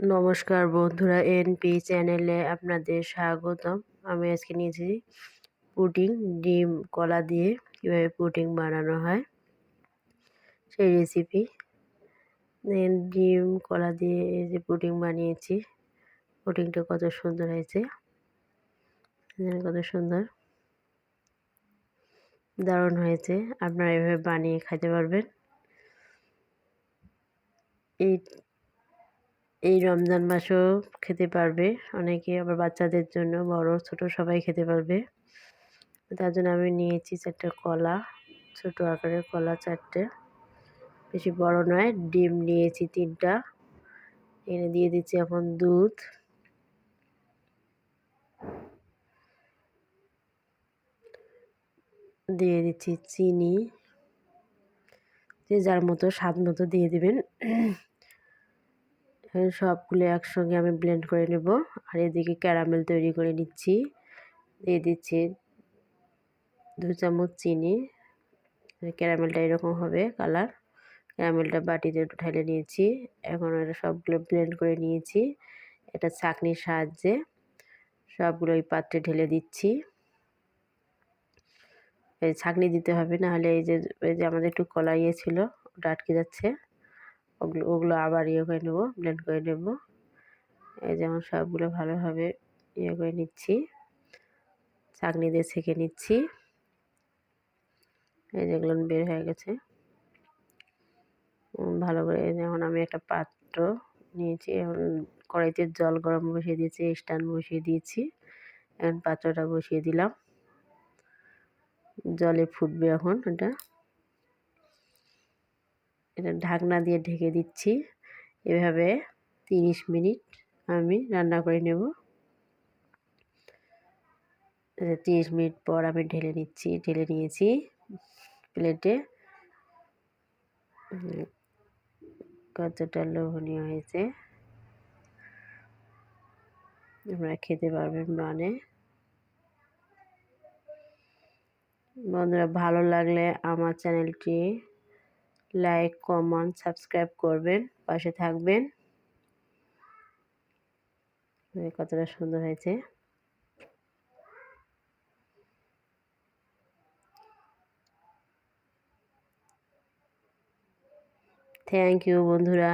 নমস্কার বন্ধুরা এনপি চ্যানেলে আপনাদের স্বাগতম। আমি আজকে নিয়েছি পুটিং ডিম, কলা দিয়ে কীভাবে পুটিং বানানো হয়। সেই রেসিপি ডিম, কলা দিয়ে যে পুটিং বানিয়েছি। পুটিংটা কত সুন্দর হয়েছে। কত সুন্দর? দারুণ হয়েছে। আপনারা এভাবে বানিয়ে খেতে পারবেন। এই এই রমজান মাসেও খেতে পারবে। অনেকে আবার বাচ্চাদের জন্য, বড়, ছোট সবাই খেতে পারবে। তার জন্য আমি নিয়েছি চারটে কলা, ছোট আকারের কলা চারটে। বেশি বড় নয়, ডিম নিয়েছি তিনটা। এনে দিয়ে দিচ্ছি এখন দুধ। দিয়ে দিচ্ছি চিনি। যে যার মতো, স্বাদ মতো দিয়ে দেবেন। সবগুলো একসঙ্গে আমি ব্লেন্ড করে নেব। আর এদিকে ক্যারামেল তৈরি করে নিচ্ছি। দিয়ে দিচ্ছি দু চামচ চিনি। ক্যারামেলটা এরকম হবে কালার ক্যারামেলটা বাটিতে ঢেলে নিয়েছি। এখন এটা সবগুলো ব্লেন্ড করে নিয়েছি। এটা চাকনির সাহায্যে সবগুলো ওই পাত্রে ঢেলে দিচ্ছি। এই ছাকনি দিতে হবে না হলে এই যে এই যে আমাদের একটু কলা ইয়ে ছিল, ওটা আটকে যাচ্ছে। ওগুলো ওগুলো আবার ইয়ে করে নেব ব্লেন্ড করে নেব। এই যেমন সবগুলো ভালোভাবে ইয়ে করে নিচ্ছি। চাকনি দিয়ে ছেঁকে নিচ্ছি। এই যেগুলো বের হয়ে গেছে। ভালো করে যেমন আমি একটা পাত্র নিয়েছি। এখন কড়াইতে জল গরম বসিয়ে দিয়েছি স্ট্যান্ড বসিয়ে দিয়েছি। এখন পাত্রটা বসিয়ে দিলাম। জলে ফুটবে এখন এটা। এটা ঢাকনা দিয়ে ঢেকে দিচ্ছি। এভাবে তিরিশ মিনিট আমি রান্না করে নেব। তিরিশ মিনিট পর আমি ঢেলে নিচ্ছি, ঢেলে নিয়েছি প্লেটে কতটা লোভনীয় হয়েছে। আপনারা খেতে পারবেন মানে। বন্ধুরা, ভালো লাগলে আমার চ্যানেলটি লাইক কমেন্ট সাবস্ক্রাইব করবেন পাশে থাকবেন। কতটা সুন্দর হয়েছে। থ্যাংক ইউ বন্ধুরা।